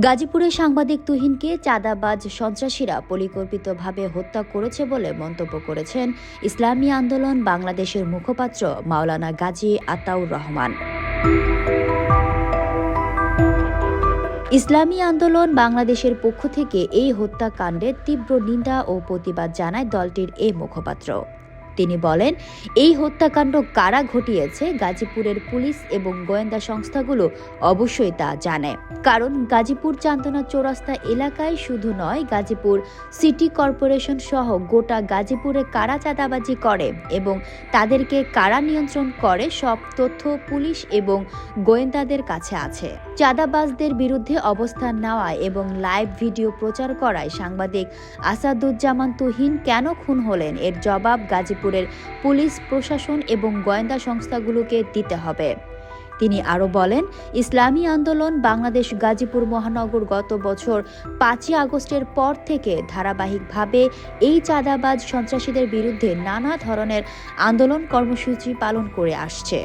গাজীপুরে সাংবাদিক তুহিনকে চাঁদাবাজ সন্ত্রাসীরা পরিকল্পিতভাবে হত্যা করেছে বলে মন্তব্য করেছেন ইসলামী আন্দোলন বাংলাদেশের মুখপাত্র মাওলানা গাজী আতাউর রহমান। ইসলামী আন্দোলন বাংলাদেশের পক্ষ থেকে এই হত্যাকাণ্ডের তীব্র নিন্দা ও প্রতিবাদ জানায় দলটির এই মুখপাত্র। তিনি বলেন, এই হত্যাকাণ্ড কারা ঘটিয়েছে, গাজীপুরের পুলিশ এবং গোয়েন্দা সংস্থাগুলো অবশ্যই তা জানে। কারণ গাজীপুর চান্দনা চৌরাস্তা এলাকায় শুধু নয়, গাজীপুর সিটি কর্পোরেশন সহ গোটা গাজীপুরে কারা চাঁদাবাজি করে এবং তাদেরকে কারা নিয়ন্ত্রণ করে সব তথ্য পুলিশ এবং গোয়েন্দাদের কাছে আছে। চাঁদাবাজদের বিরুদ্ধে অবস্থান নেওয়া এবং লাইভ ভিডিও প্রচার করায় সাংবাদিক আসাদুজ্জামান তুহিন কেন খুন হলেন? এর জবাব গাজীপুরের পুলিশ, প্রশাসন এবং গোয়েন্দা সংস্থাগুলোকে দিতে হবে। তিনি আরও বলেন, ইসলামী আন্দোলন বাংলাদেশ গাজীপুর মহানগর গত বছর পাঁচই আগস্টের পর থেকে ধারাবাহিকভাবে এই চাঁদাবাজ সন্ত্রাসীদের বিরুদ্ধে নানা ধরনের আন্দোলন কর্মসূচি পালন করে আসছে।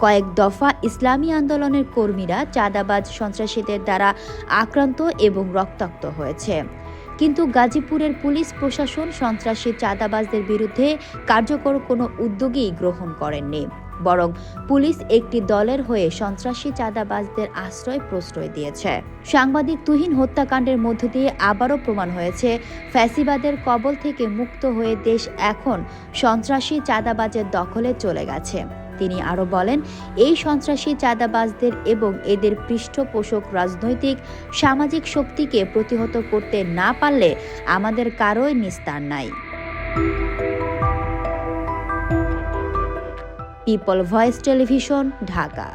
কয়েক দফা ইসলামী আন্দোলনের কর্মীরা চাঁদাবাজ সন্ত্রাসীদের দ্বারা আক্রান্ত এবং রক্তাক্ত হয়েছে। কিন্তু গাজীপুরের পুলিশ প্রশাসন সন্ত্রাসী চাঁদাবাজদের বিরুদ্ধে কার্যকর কোনো উদ্যোগই গ্রহণ করেননি, বরং পুলিশ একটি দলের হয়ে সন্ত্রাসী চাঁদাবাজদের আশ্রয় প্রশ্রয় দিয়েছে। সাংবাদিক তুহিন হত্যাকাণ্ডের মধ্য দিয়ে আবারও প্রমাণ হয়েছে, ফ্যাসিবাদের কবল থেকে মুক্ত হয়ে দেশ এখন সন্ত্রাসী চাঁদাবাজের দখলে চলে গেছে। তিনি আরও বলেন, এই সন্ত্রাসী চাঁদাবাজদের এবং এদের পৃষ্ঠপোষক রাজনৈতিক, সামাজিক শক্তিকে প্রতিহত করতে না পারলে আমাদের কারোই নিস্তার নাই। People voice television, Dhaka.